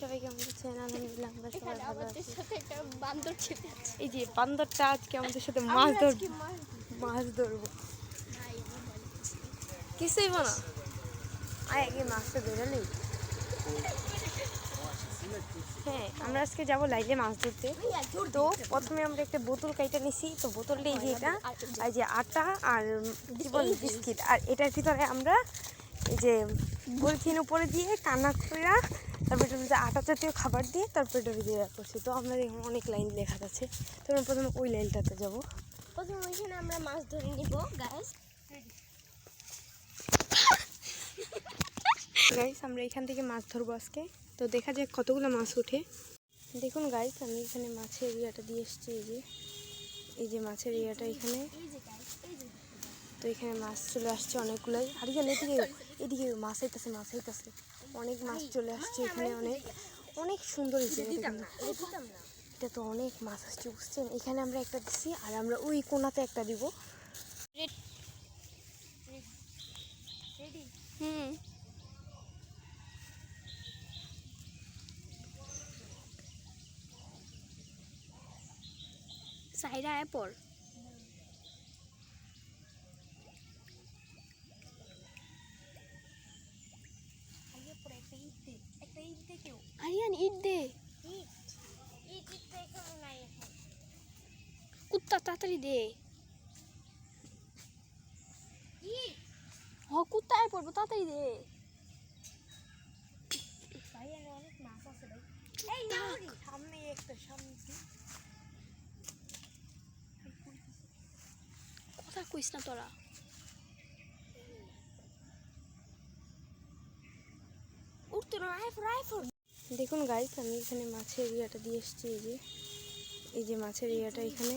আলহামদুলিল্লাহ আমরা সবাই ভালো আছি। বান্দর এই যে বান্দরটা আজকে আমাদের সাথে মাছ ধর মাছ ধরবো। কিছুই না। আয় আগে মাছটা ধরে নেই হ্যাঁ আমরা আজকে যাব লাইলে মাছ ধরতে। তো প্রথমে আমরা একটা বোতল কাইটা নিছি। তো বোতলটা এই যে এটা আর যে আটা আর কি বল বিস্কিট। আর এটার ভিতরে আমরা এই যে পলিথিন উপরে দিয়ে কান্না করে আটা জাতীয় খাবার দিয়ে তারপর এটা দিয়ে করছি তো আমরা দেখুন অনেক লাইন লেখা আছে। তো আমরা প্রথমে ওই লাইনটাতে যাব। প্রথমে ওইখানে আমরা মাছ ধরে নিব গাছ গাইস আমরা এখান থেকে মাছ ধরবো আজকে। তো দেখা যাক কতগুলো মাছ ওঠে দেখুন গাইস আমি এখানে মাছের এরিয়াটা দিয়ে এসেছি এই যে। এই যে মাছের এরিয়াটা এখানে। তো এখানে মাছ চলে আসছে অনেকগুলোই আর এখানে এদিকে এদিকে মাছ আইতেছে মাছ আইতেছে। অনেক মাছ চলে আসছে এখানে, অনেক অনেক সুন্দর এটা তো অনেক মাছ আসছে, বুঝছেন? এখানে আমরা একটা দিচ্ছি আর আমরা ওই কোনাতে একটা দিব। হুম। সাইরা পর আরিয়ান ইট দে কুত্তা তাড়াতাড়ি দে। হ কুত্তা আয় পড়ব তাড়াতাড়ি দে। কথা কইস না তোরা। উঠতো না দেখুন গাইস আমি এখানে মাছের এরিয়াটা দিয়ে এসেছি এই যে এই যে মাছের এরিয়াটা এখানে।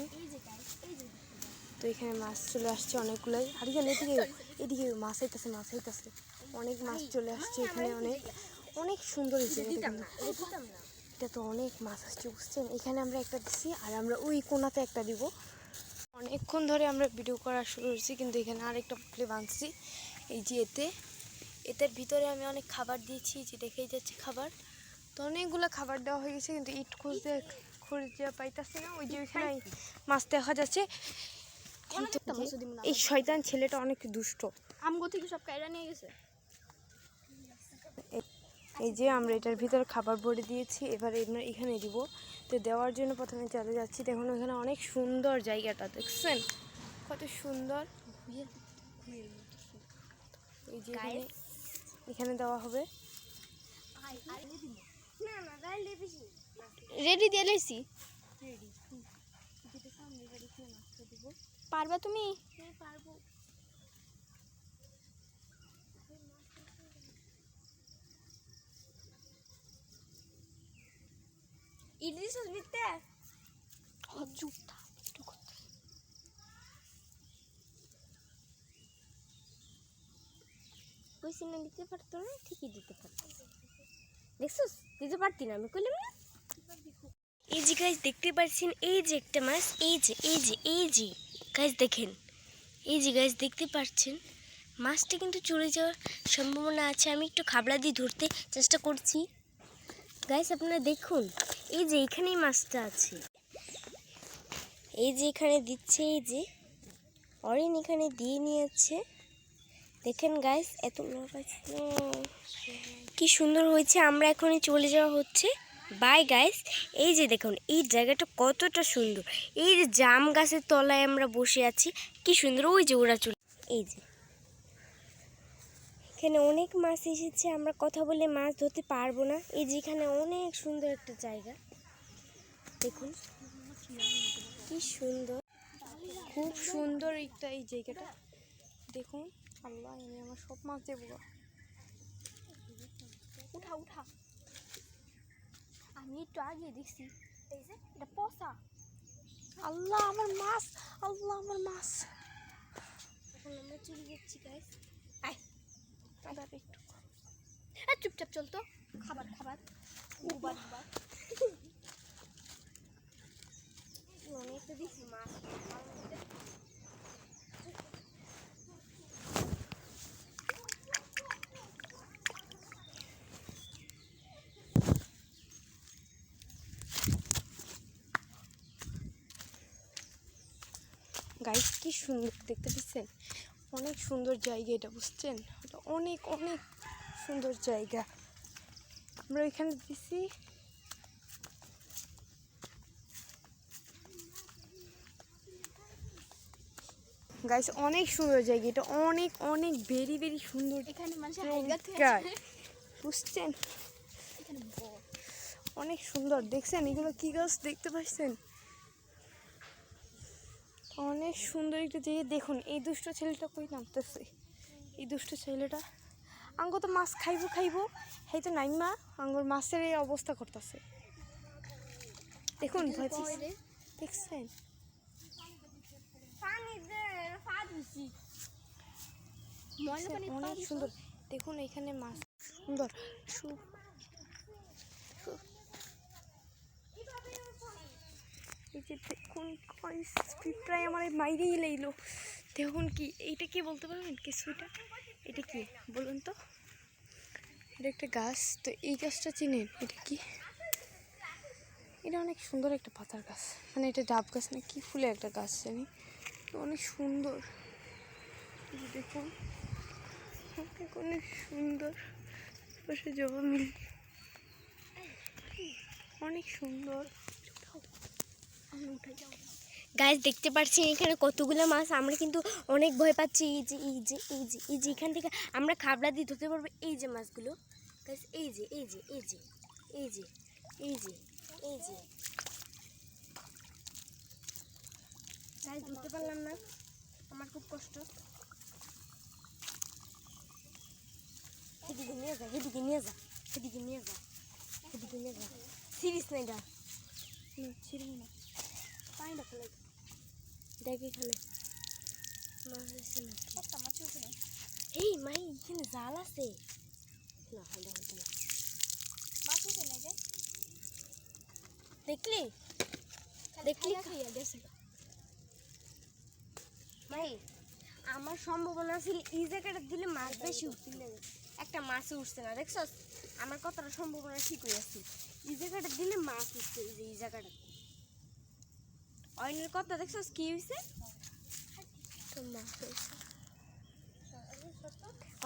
তো এখানে মাছ চলে আসছে অনেকগুলোই আর এখানে এদিকে এদিকে মাছ আইতেছে মাছ আইতেছে। অনেক মাছ চলে আসছে এখানে অনেক অনেক সুন্দর হয়েছে এটা তো অনেক মাছ আসছে বুঝছেন? এখানে আমরা একটা দিচ্ছি আর আমরা ওই কোনাতে একটা দিব। অনেকক্ষণ ধরে আমরা ভিডিও করা শুরু করছি কিন্তু এখানে আরেকটা পুটলি বাঁধছি এই যে এতে এটার ভিতরে আমি অনেক খাবার দিয়েছি যে দেখেই যাচ্ছে খাবার। তো অনেকগুলো খাবার দেওয়া হয়ে গেছে কিন্তু ইট খুঁজতে খুঁজতে পাইতাছি না ওই যে ওইখানে মাছ দেখা যাচ্ছে। কিন্তু এই শয়তান ছেলেটা অনেক দুষ্ট। আমগো থেকে সব কাইরা নিয়ে গেছে। এই যে আমরা এটার ভিতর খাবার ভরে দিয়েছি এবার আমরা এখানে দিব। তো দেওয়ার জন্য প্রথমে চলে যাচ্ছি দেখুন ওখানে অনেক সুন্দর জায়গাটা দেখছেন? কত সুন্দর। এই যে এখানে দেওয়া হবে। রেডি দিয়ে লাইছি। পারবা তুমি? পারব। ইডলি সস দিতে হজুটা কইছি না দিতে পারতো না, ঠিকই দিতে পারতো দেখছিস? দিতে পারতি না, আমি কইলাম না। এই যে গাছ দেখতে পাচ্ছেন এই যে একটা মাছ, এই যে এই যে এই যে। গাছ দেখেন। এই যে গাছ দেখতে পাচ্ছেন মাছটা কিন্তু চলে যাওয়ার সম্ভাবনা আছে। আমি একটু খাবলা দিয়ে ধরতে চেষ্টা করছি। গাইস আপনারা দেখুন, এই যে এখানেই মাছটা আছে। এই যে এখানে দিচ্ছে, এই যে। অরিন এখানে দিয়ে নিয়েছে। দেখেন গাইস এত কি সুন্দর হয়েছে, আমরা এখনই চলে যাওয়া হচ্ছে। বাই গাইস এই যে দেখুন, এই জায়গাটা কতটা সুন্দর। এই যে জাম গাছের তলায় আমরা বসে আছি, কি সুন্দর, ওই যে ওরা চলে এই যে। এখানে অনেক মাছ এসেছে, আমরা কথা বলে মাছ ধরতে পারব না। এই যে এখানে অনেক সুন্দর একটা জায়গা। দেখুন, কি সুন্দর। খুব সুন্দর একটা এই জায়গাটা। দেখুন। আল্লাহ আমি আমার সব মাছ দেবো গো। উঠা উঠা। আমি একটু আগে দেখছি এটা পচা। আল্লাহ, আমার মাছ, আল্লাহ, আমার মাছ। এখন আমরা চলে যাচ্ছি গাইস আবার একটু। আর চুপচাপ চলতো খাবার খাবার। উবার উবার অনেক তো দেখছি মাছ। গাইস কি সুন্দর দেখতে পাচ্ছেন? অনেক সুন্দর জায়গা এটা বুঝছেন? এটা অনেক অনেক সুন্দর জায়গা। আমরা এখানে দিছি গাইস অনেক সুন্দর জায়গা এটা অনেক অনেক ভেরি ভেরি সুন্দর এখানে বুঝছেন? অনেক সুন্দর দেখছেন এগুলো কি গাছ? দেখতে পাচ্ছেন? অনেক সুন্দর একটা জায়গা। দেখুন এই দুষ্ট ছেলেটা কই নামতেছে? এই দুষ্ট ছেলেটা আঙ্গ তো মাছ খাইবো খাইবো। এই তো নাইমা আঙ্গুর মাছের এই অবস্থা করতেছে। দেখুন দেখছেন? অনেক সুন্দর। দেখুন এখানে মাছ সুন্দর সু- সু- এই যে guys, পিঁপড়ায় আমার মাইরেই লাইলো দেখুন কি এইটা কি বলতে পারবেন? কিছুটা এটা? কি? বলুন তো। এটা একটা গাছ। তো এই গাছটা চিনেন? এটা কি? এটা অনেক সুন্দর একটা পাতার গাছ। মানে এটা ডাব গাছ না কি ফুলে একটা গাছ জানি। অনেক সুন্দর। দেখুন অনেক সুন্দর। পাশে জবা মিল। অনেক সুন্দর। গাছ দেখতে পাচ্ছি এখানে কতগুলো মাছ? আমরা কিন্তু অনেক ভয় পাচ্ছি। এই যে এই যে এই যে এই যে এখান থেকে আমরা খাবড়া দিয়ে ধরতে পারব। এই যে মাছগুলো। গাছ এই যে এই যে এই যে এই যে এই যে এই যে। গাছ ধরতে পারলাম না। আমার খুব কষ্ট। সেদিকে নিয়ে যা সেদিকে নিয়ে যা সেদিকে নিয়ে যা সেদিকে নিয়ে যা। সিরিজ না এটা? না, দেখে খেলে মাছ আছে না এই মাই এখানে জাল আছে। না না দেখলি? দেখলি? ভাই আমার সম্ভাবনা ছিল এই জায়গাটা দিলে মাছ বেশি উঠছিল একটা মাছ উঠছে না দেখছস? আমার কতটা সম্ভাবনা ঠিক হয়ে আছে। এই জায়গাটা দিলে মাছ উঠছে এই জায়গাটা। অয়নের কথা দেখছস কি হয়েছে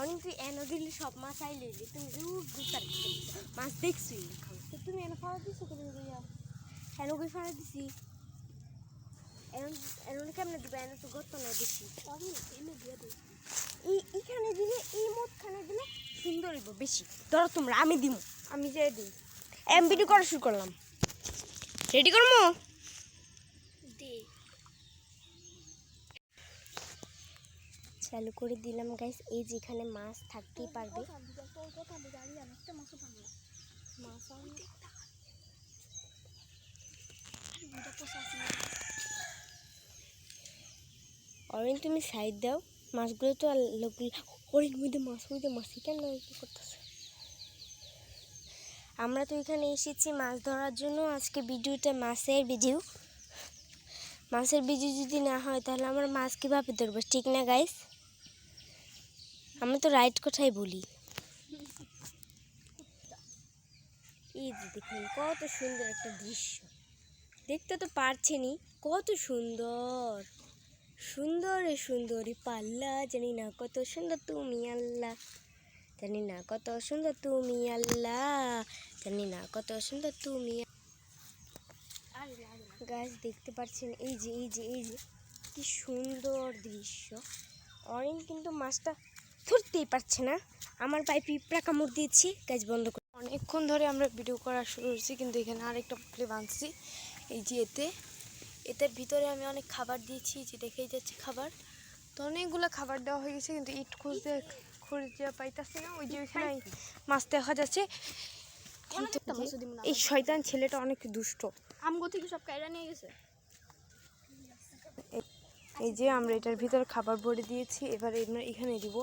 অনেক তুই এনে দিলে সব মাছ আইলে তুমি দূর মাছ দেখছি। তুমি এনে খাওয়া দিছো গিয়া এনে কই ফেলা দিছি? এনে কেমনে দিবে? এনে তো গত না দেখছি। এইখানে দিলে, এই মতখানে দিলে সুন্দর হইব বেশি। ধরো তোমরা, আমি দিব আমি যাই দিই। এমবিডি করা শুরু করলাম। রেডি করব দে চালু করে দিলাম গাইস এই যে এখানে মাছ থাকতেই পারবে। অরেন তুমি সাইড দাও। মাছগুলো তো আর লোকগুলো হরিণ মধ্যে মাছ মধ্যে মাছ। কেন করতেছে? আমরা তো এখানে এসেছি মাছ ধরার জন্য। আজকে ভিডিওটা মাছের ভিডিও মাছের ভিডিও যদি না হয়, তাহলে আমরা মাছ কীভাবে ধরবো? ঠিক না গাইস আমি তো রাইট কথাই বলি। এই যে দেখুন, কত সুন্দর একটা দৃশ্য। দেখতে তো পারছেনই, কত সুন্দর। সুন্দরে সুন্দরী পাল্লা, জানি না কত সুন্দর তুমি আল্লাহ। জানি না কত সুন্দর তুমি আল্লাহ। জানি না কত সুন্দর তুমি গাছ দেখতে পাচ্ছেন এই যে এই যে এই যে, কি সুন্দর দৃশ্য। অরেন কিন্তু মাছটা ধরতেই পারছে না। আমার পায়ে পিঁপড়া কামড় দিয়েছি গাছ বন্ধ করে। অনেকক্ষণ ধরে আমরা ভিডিও করা শুরু করছি কিন্তু এখানে আরেকটা পুকুরে বাঁধছি। এই যে এতে এটার ভিতরে আমি অনেক খাবার দিয়েছি যে দেখেই যাচ্ছে খাবার। তো অনেকগুলো খাবার দেওয়া হয়ে গেছে কিন্তু ইট খুঁজতে খুঁজতে পাইতাছি না ওই যে ওইখানে মাছ দেখা যাচ্ছে। কিন্তু এই শয়তান ছেলেটা অনেক দুষ্ট। আমগো থেকে সব কায়রা নিয়ে গেছে? এই যে আমরা এটার ভিতর খাবার ভরে দিয়েছি এবার আমরা এখানে দিব।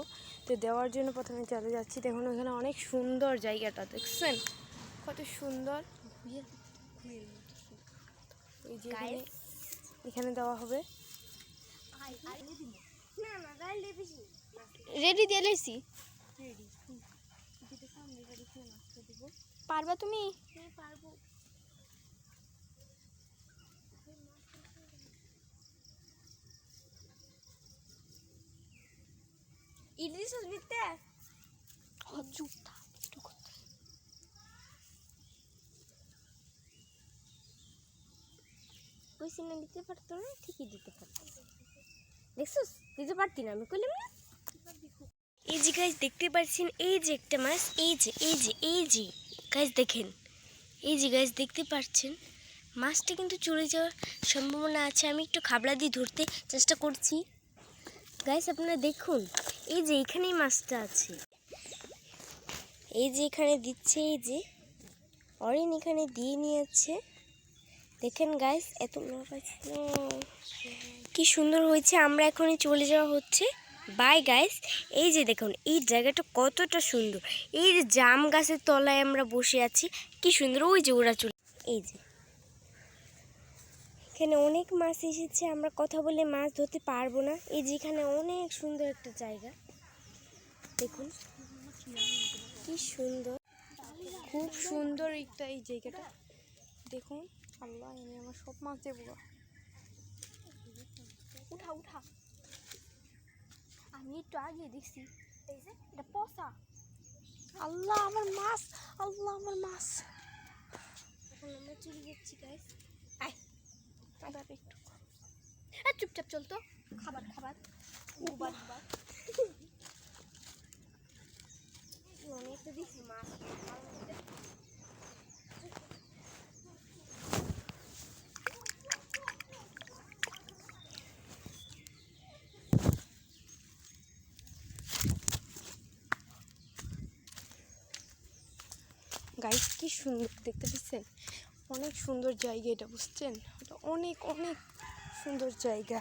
তো দেওয়ার জন্য প্রথমে চলে যাচ্ছি। দেখুন ওখানে অনেক সুন্দর জায়গাটা দেখছেন? কত সুন্দর। এই যে এখানে এখানে দেওয়া হবে। রেডি দিয়ে লেছি পারবা তুমি? হ্যাঁ পারব। চুপ থাক একটু কথা। কইছি না দিতে পারতো না ঠিকই দিতে পারতো। দেখছিস? দিতে পারতি না আমি কইলাম না। এই যে গাছ দেখতে পাচ্ছেন এই যে একটা মাছ এই যে এই যে এই যে। গাছ দেখেন। এই যে গাছ দেখতে পাচ্ছেন মাছটা কিন্তু চলে যাওয়ার সম্ভাবনা আছে। আমি একটু খাবলা দিয়ে ধরতে চেষ্টা করছি। গাইস আপনারা দেখুন। এই যে এখানেই মাছটা আছে। এই যে এখানে দিচ্ছে, এই যে অরিন এখানে দিয়ে নিয়েছে। দেখেন গাইস এত কি সুন্দর হয়েছে, আমরা এখনই চলে যাওয়া হচ্ছে। বাই গাইস এই যে দেখুন, এই জায়গাটা কতটা সুন্দর। এই যে জাম গাছের তলায় আমরা বসে আছি, কি সুন্দর, ওই যে ওরা চলে এই যে। এখানে অনেক মাছ এসেছে, আমরা কথা বলে মাছ ধরতে পারব না। এই যে এখানে অনেক সুন্দর একটা জায়গা। দেখুন, কি সুন্দর। খুব সুন্দর একটা এই জায়গাটা। দেখুন, আল্লাহ আমি আমার সব মাছ দেবো উঠা উঠা। আমি একটু আগে দেখছি এটা আল্লাহ, আমার মাছ, আল্লাহ, আমার মাছ। এখন আমরা চলে যাচ্ছি গাইস আবার একটু আর চুপচাপ চলতো খাবার খাবার। উবার উবার। অনেক তো মাছ গাইস কি সুন্দর দেখতে পাচ্ছেন? অনেক সুন্দর জায়গা এটা বুঝছেন? অনেক অনেক সুন্দর জায়গা।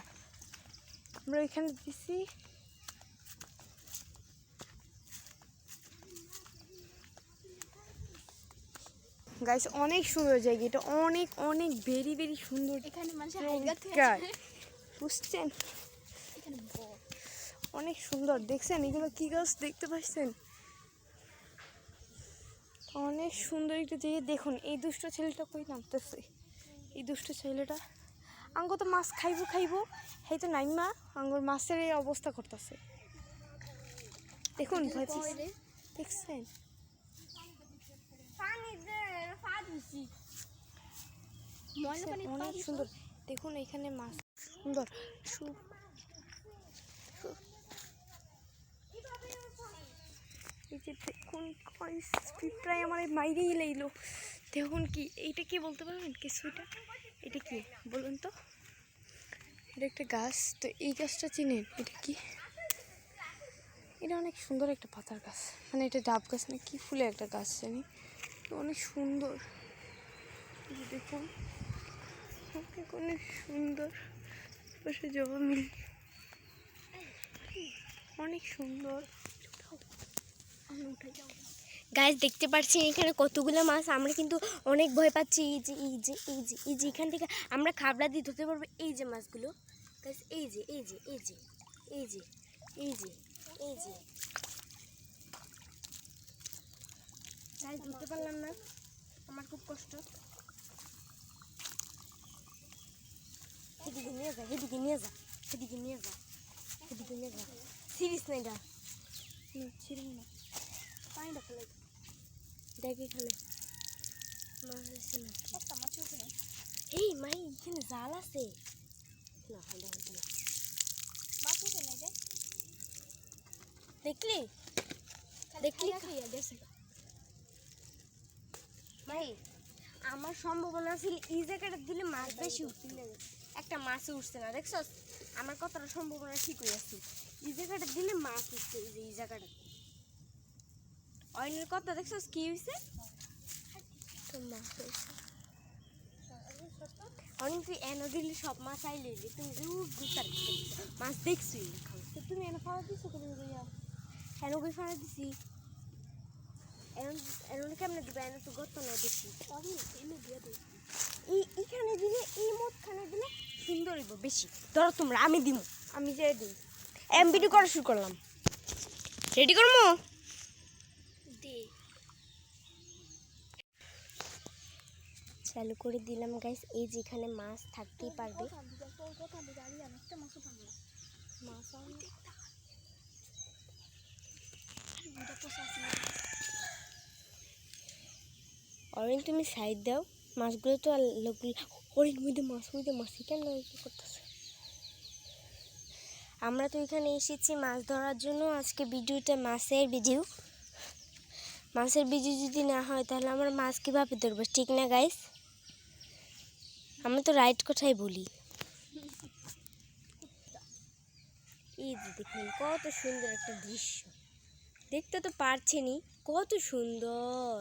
আমরা এখানে দিছি। গাইস অনেক সুন্দর জায়গা। এটা অনেক অনেক ভেরি ভেরি সুন্দর এখানে। বুঝছেন? অনেক সুন্দর। দেখছেন? এগুলো কি গাছ দেখতে পাচ্ছেন? অনেক সুন্দর একটা জায়গা। দেখুন এই দুষ্ট ছেলেটা কই নামতেছে? এই দুষ্ট ছেলেটা। আঙ্গ তো মাছ খাইবো খাইবো। সেই তো নাইমা আঙ্গুর মাছের এই অবস্থা করতেছে। দেখুন দেখছেন? অনেক সুন্দর। দেখুন এখানে মাছ। সুন্দর। এই যে দেখুন পিঁপড়ায় আমার মাইরেই লাইলো দেখুন কি, এইটা কি বলতে পারবেন? কিছু এটা কি? বলুন তো। এটা একটা গাছ, তো এই গাছটা চিনেন? এটা কি? এটা অনেক সুন্দর একটা পাতার গাছ। মানে এটা ডাব গাছ না, কি ফুলের একটা গাছ জানি? তো অনেক সুন্দর। দেখুন অনেক সুন্দর। পাশে জবা মিল। অনেক সুন্দর। আমি উঠে যাব। গাছ দেখতে পাচ্ছি এখানে কতগুলো মাছ? আমরা কিন্তু অনেক ভয় পাচ্ছি। এই যে এই যে এই যে এই যে, এখান থেকে আমরা খাবলা দিয়ে ধরতে পারব এই যে মাছগুলো। গাছ এই যে এই যে এই যে এই যে এই যে এই যে। গাছ ধরতে পারলাম না। আমার খুব কষ্ট। এদিকে নিয়ে যা, এদিকে নিয়ে যা, এদিকে নিয়ে যা, এদিকে নিয়ে যা। সিরিজ না এটা ছিড়ে না পানিটা ফেলে দেখ এখানে মাছ আছে না একটা মাছ উঠে না? এই মাই এখানে জাল আছে। না না মাছ না যে দেখলি? দেখলি? খাইয়া ভাই আমার সম্ভাবনা ছিল এই জায়গাটা দিলে মাছ বেশি একটা মাছ উঠছে না দেখছস? আমার কতটা সম্ভাবনা ঠিক হয়ে আছে। এই জায়গাটা দিলে মাছ উঠছে এই জায়গাটা অয়নের কথা দেখছস কি হয়েছে অনেক তুই এনে দিলে সব মাছ আইলে যে তুমি যে গুতার মাছ দেখছি তুমি এনে খাওয়া দিছো করে রইয়া কেন কই ফাড়া দিছি এমন এমন কেমনে দিবা এনে তো গত না দেখি আমি এনে দিয়ে দিই এই এখানে দিলে এই মতখানে দিলে সুন্দর হইব বেশি ধরো তোমরা আমি দিব আমি যাই দিই এম ভিডিও করা শুরু করলাম রেডি করব দে চালু করে দিলাম গাইস এই যেখানে মাছ থাকতেই পারবে। অরেঞ্জ তুমি সাইড দাও। মাছগুলো তো আর লোকগুলো অরেঞ্জ মধ্যে মাছ মধ্যে মাছ। কেন করতেছে? আমরা তো এখানে এসেছি মাছ ধরার জন্য। আজকে ভিডিওটা মাছের ভিডিও মাছের ভিডিও যদি না হয়, তাহলে আমরা মাছ কীভাবে ধরবো? ঠিক না গাইস আমি তো রাইট কথাই বলি। এই যে দেখুন, কত সুন্দর একটা দৃশ্য। দেখতে তো পারছেনি কত সুন্দর।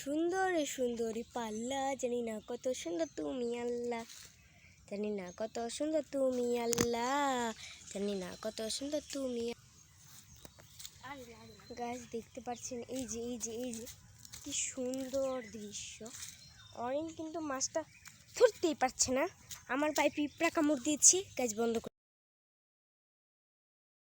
সুন্দর সুন্দরী পাল্লা, জানি না কত সুন্দর তুমি আল্লাহ। জানি না কত সুন্দর তুমি আল্লাহ। জানি না কত সুন্দর তুমি গাছ দেখতে পাচ্ছেন এই যে এই যে এই যে, কি সুন্দর দৃশ্য। অরেঞ্জ কিন্তু মাছটা ধরতেই পারছে না। আমার পায়ে পিঁপড়া কামড় দিয়েছি গাছ বন্ধ